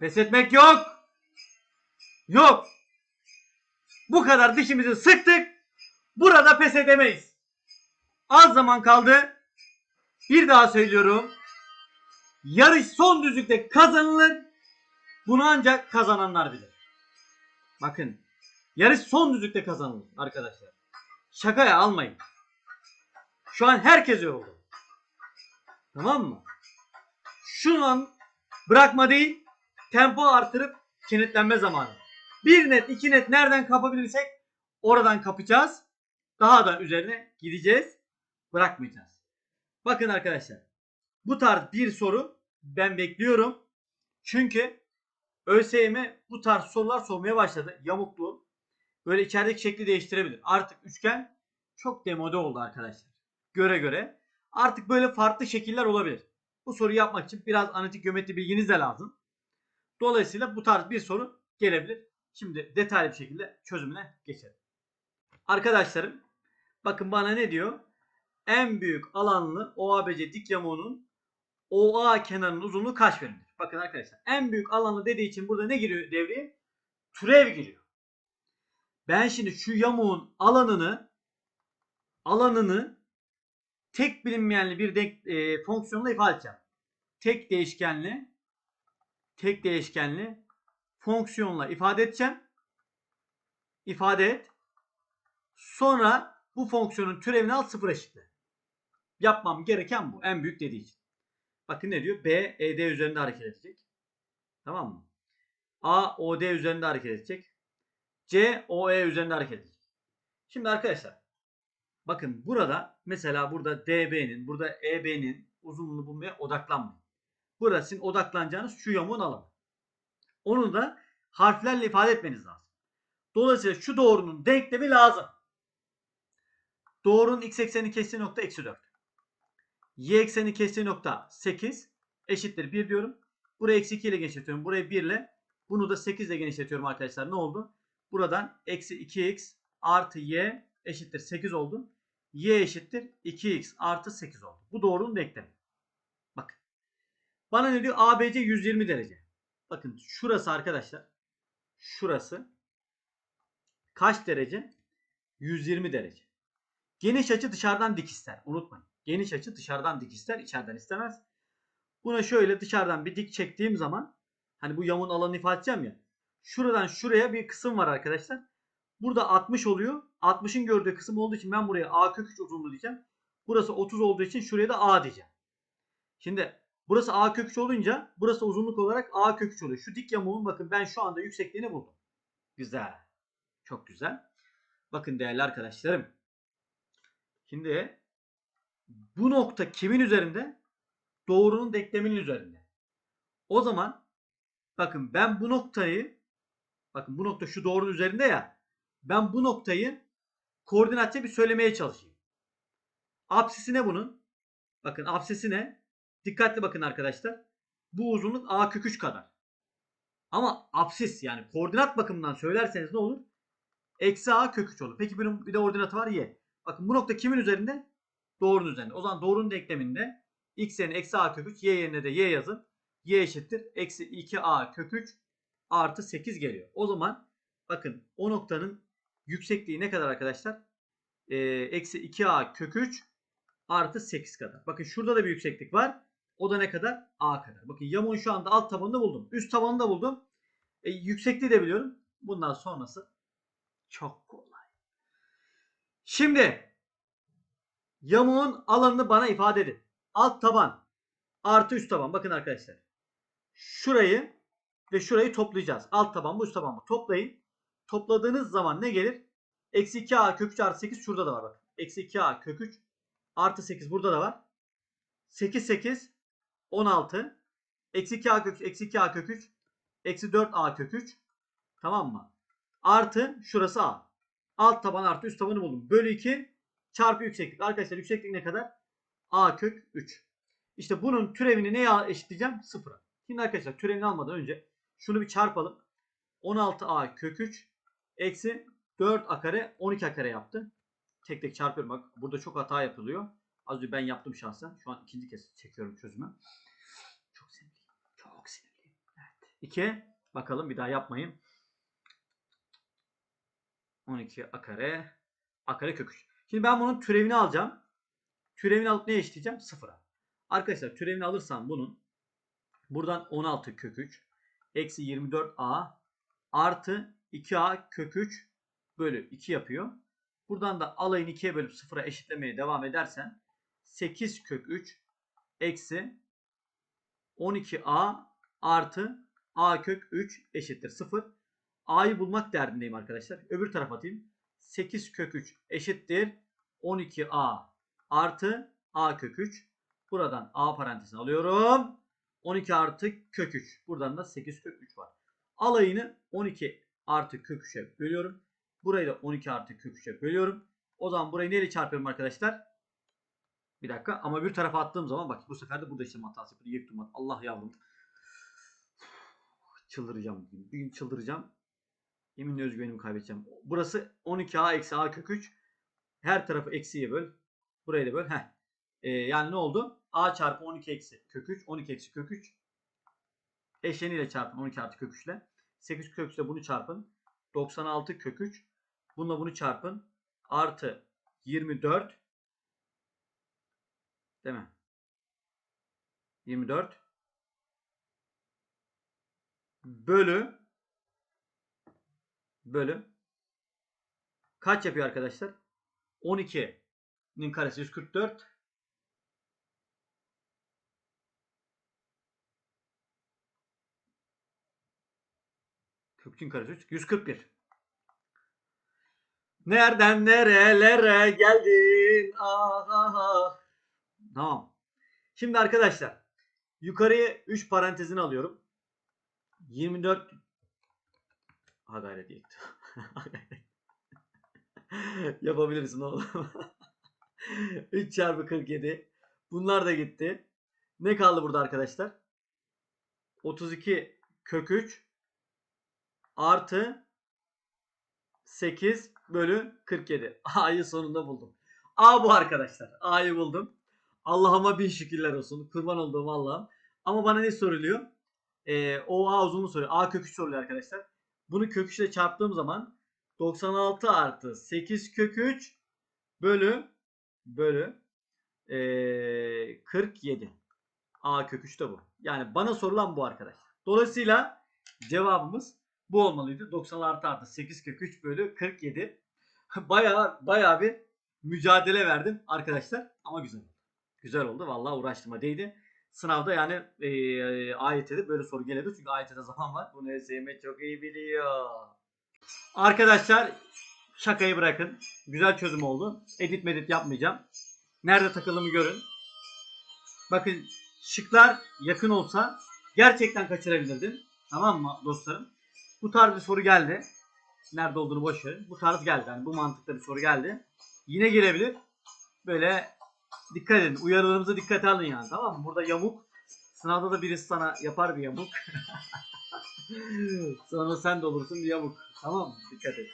Pes etmek yok. Yok. Bu kadar dişimizi sıktık. Burada pes edemeyiz. Az zaman kaldı. Bir daha söylüyorum. Yarış son düzlükte kazanılır. Bunu ancak kazananlar bilir. Bakın. Yarış son düzlükte kazanılır arkadaşlar. Şakaya almayın. Şu an herkes yoruldu. Tamam mı? Şu an bırakma değil, tempo artırıp kenetlenme zamanı. Bir net, iki net nereden kapabilirsek oradan kapacağız. Daha da üzerine gideceğiz. Bırakmayacağız. Bakın arkadaşlar. Bu tarz bir soru ben bekliyorum. Çünkü ÖSYM bu tarz sorular sormaya başladı. Yamuklu. Böyle içerideki şekli değiştirebilir. Artık üçgen çok demode oldu arkadaşlar. Göre göre. Artık böyle farklı şekiller olabilir. Bu soruyu yapmak için biraz analitik geometri bilginiz de lazım. Dolayısıyla bu tarz bir soru gelebilir. Şimdi detaylı bir şekilde çözümüne geçelim. Arkadaşlarım bakın bana ne diyor? En büyük alanlı OABC dik yamuğunun OA kenarının uzunluğu kaç birimdir? Bakın arkadaşlar en büyük alanlı dediği için burada ne giriyor devreye? Türev giriyor. Ben şimdi şu yamuğun alanını alanını tek bilinmeyenli bir denk, e, fonksiyonla ifade edeceğim. Tek değişkenli tek değişkenli fonksiyonla ifade edeceğim. İfade et. Sonra bu fonksiyonun türevini al sıfır eşitle. Yapmam gereken bu. En büyük dediği için. Bakın ne diyor? B ED üzerinde hareket edecek. Tamam mı? A OD üzerinde hareket edecek. C OE üzerinde hareket edecek. Şimdi arkadaşlar bakın burada mesela burada DB'nin burada EB'nin uzunluğunu bulmaya odaklanmayın. Burası odaklanacağınız şu yamuğun alanı. Onu da harflerle ifade etmeniz lazım. Dolayısıyla şu doğrunun denklemi lazım. Doğrunun x ekseni kestiği nokta eksi 4. Y ekseni kestiği nokta 8 eşittir 1 diyorum. Burayı eksi 2 ile genişletiyorum. Burayı 1 ile. Bunu da 8 ile genişletiyorum arkadaşlar. Ne oldu? Buradan eksi 2x artı y eşittir 8 oldu. Y eşittir 2x artı 8 oldu. Bu doğrunun denklemi. Bana ne diyor? ABC 120 derece. Bakın şurası arkadaşlar. Şurası. Kaç derece? 120 derece. Geniş açı dışarıdan dik ister. Unutmayın. Geniş açı dışarıdan dik ister. içeriden istemez. Buna şöyle dışarıdan bir dik çektiğim zaman hani bu yamuğun alanını ifade edeceğim ya. Şuradan şuraya bir kısım var arkadaşlar. Burada 60 oluyor. 60'ın gördüğü kısım olduğu için ben buraya A kök 3 uzunluğu diyeceğim. Burası 30 olduğu için şuraya da A diyeceğim. Şimdi burası A kök 3 olunca burası uzunluk olarak A kök 3 oluyor. Şu dik yamuğun bakın ben şu anda yüksekliğini buldum. Güzel. Çok güzel. Bakın değerli arkadaşlarım. Şimdi bu nokta kimin üzerinde? Doğrunun denkleminin üzerinde. O zaman bakın ben bu noktayı bakın bu nokta şu doğrunun üzerinde ya ben bu noktayı koordinatça bir söylemeye çalışayım. Apsisi ne bunun? Bakın apsisi ne? Dikkatli bakın arkadaşlar. Bu uzunluk a kök 3 kadar. Ama apsis yani koordinat bakımından söylerseniz ne olur? Eksi a kök 3 olur. Peki bunun bir de ordinatı var y. Bakın bu nokta kimin üzerinde? Doğrunun üzerinde. O zaman doğrunun denkleminde x yerine eksi a kök 3 y yerine de y yazın. y eşittir. Eksi 2a kök 3 artı 8 geliyor. O zaman bakın o noktanın yüksekliği ne kadar arkadaşlar? Ee, Eksi 2a kök 3 artı 8 kadar. Bakın şurada da bir yükseklik var. O da ne kadar? A kadar. Bakın yamuğun şu anda alt tabanını buldum. Üst tabanını da buldum. E, yüksekliği de biliyorum. Bundan sonrası çok kolay. Şimdi yamuğun alanını bana ifade edin. Alt taban artı üst taban. Bakın arkadaşlar. Şurayı ve şurayı toplayacağız. Alt taban bu üst taban bu. Toplayın. Topladığınız zaman ne gelir? Eksi 2a kök 3 artı 8 şurada da var bakın. Eksi 2a kök 3 artı 8 burada da var. 8 8 16 eksi 2a kök 3 eksi 2a kök 3 eksi 4a kök 3 tamam mı? Artı şurası a. Alt taban artı üst tabanı buldum. Bölü 2 çarpı yükseklik. Arkadaşlar yükseklik ne kadar? a kök 3. İşte bunun türevini neye eşitleyeceğim? Sıfıra. Şimdi arkadaşlar türevini almadan önce şunu bir çarpalım. 16a kök 3 eksi 4a kare 12a kare yaptı. Tek tek çarpıyorum bak. Burada çok hata yapılıyor. Az önce ben yaptım şahsen. Şu an ikinci kez çekiyorum çözümü. Çok sinirliyim. Çok sinirliyim. Evet. 2. Bakalım bir daha yapmayayım. 12 a kare. A kare kök 3. Şimdi ben bunun türevini alacağım. Türevini alıp ne eşitleyeceğim? Sıfıra. Arkadaşlar türevini alırsam bunun buradan 16 kök 3 eksi 24a artı 2a kök 3 bölü 2 yapıyor. Buradan da alayını 2'ye bölüp sıfıra eşitlemeye devam edersen 8 kök 3 eksi 12a artı a kök 3 eşittir 0. A'yı bulmak derdindeyim arkadaşlar. Öbür tarafa atayım. 8 kök 3 eşittir 12a artı a kök 3. Buradan a parantezini alıyorum. 12 artı kök 3. Buradan da 8 kök 3 var. Alayını 12 artı kök 3'e bölüyorum. Burayı da 12 artı kök 3'e bölüyorum. O zaman burayı neyle çarpıyorum arkadaşlar? Bir dakika ama bir tarafa attığım zaman bak bu sefer de burada işlem hatası yapıyor. Yektum bak. Allah yavrum. Çıldıracağım bugün. Bir gün çıldıracağım. Yeminle özgüvenimi kaybedeceğim. Burası 12a eksi a kök 3. Her tarafı eksiye böl. Burayı da böl. Heh. Ee, yani ne oldu? a çarpı 12 eksi kök 3. 12 eksi kök 3. Eşleniyle çarpın 12 artı kök 3 ile. 8 kök 3 ile bunu çarpın. 96 kök 3. Bununla bunu çarpın. Artı 24. Değil mi? 24. Bölü. Bölü. Kaç yapıyor arkadaşlar? 12'nin karesi 144. Kökçün karesi 3. 141. Nereden nerelere geldin? Ah ah ah. Tamam. Şimdi arkadaşlar yukarıya 3 parantezini alıyorum. 24 Ha gayret yetti. Yapabilirsin oğlum. 3 çarpı 47. Bunlar da gitti. Ne kaldı burada arkadaşlar? 32 kök 3 artı 8 bölü 47. A'yı sonunda buldum. A bu arkadaşlar. A'yı buldum. Allah'ıma bin şükürler olsun. Kurban olduğum Allah'ım. Ama bana ne soruluyor? Ee, o A uzunluğu soruyor. A kök 3 soruluyor arkadaşlar. Bunu kök 3 ile çarptığım zaman 96 artı 8 kök 3 bölü bölü ee, 47. A kök 3 de bu. Yani bana sorulan bu arkadaşlar. Dolayısıyla cevabımız bu olmalıydı. 96 artı 8 kök 3 bölü 47. Bayağı bayağı bir mücadele verdim arkadaşlar. Ama güzel. Güzel oldu. Vallahi uğraştırma değdi. Sınavda yani e, AYT'de böyle soru geliyordu. Çünkü AYT'de zaman var. Bunu ÖSYM çok iyi biliyor. Arkadaşlar şakayı bırakın. Güzel çözüm oldu. Edit medit yapmayacağım. Nerede takıldığımı görün. Bakın şıklar yakın olsa gerçekten kaçırabilirdim. Tamam mı dostlarım? Bu tarz bir soru geldi. Nerede olduğunu boş verin. Bu tarz geldi. Yani bu mantıkta bir soru geldi. Yine gelebilir. Böyle dikkat edin. Uyarılarımıza dikkate alın yani. Tamam mı? Burada yamuk. Sınavda da birisi sana yapar bir yamuk. Sonra sen de olursun bir yamuk. Tamam mı? Dikkat et.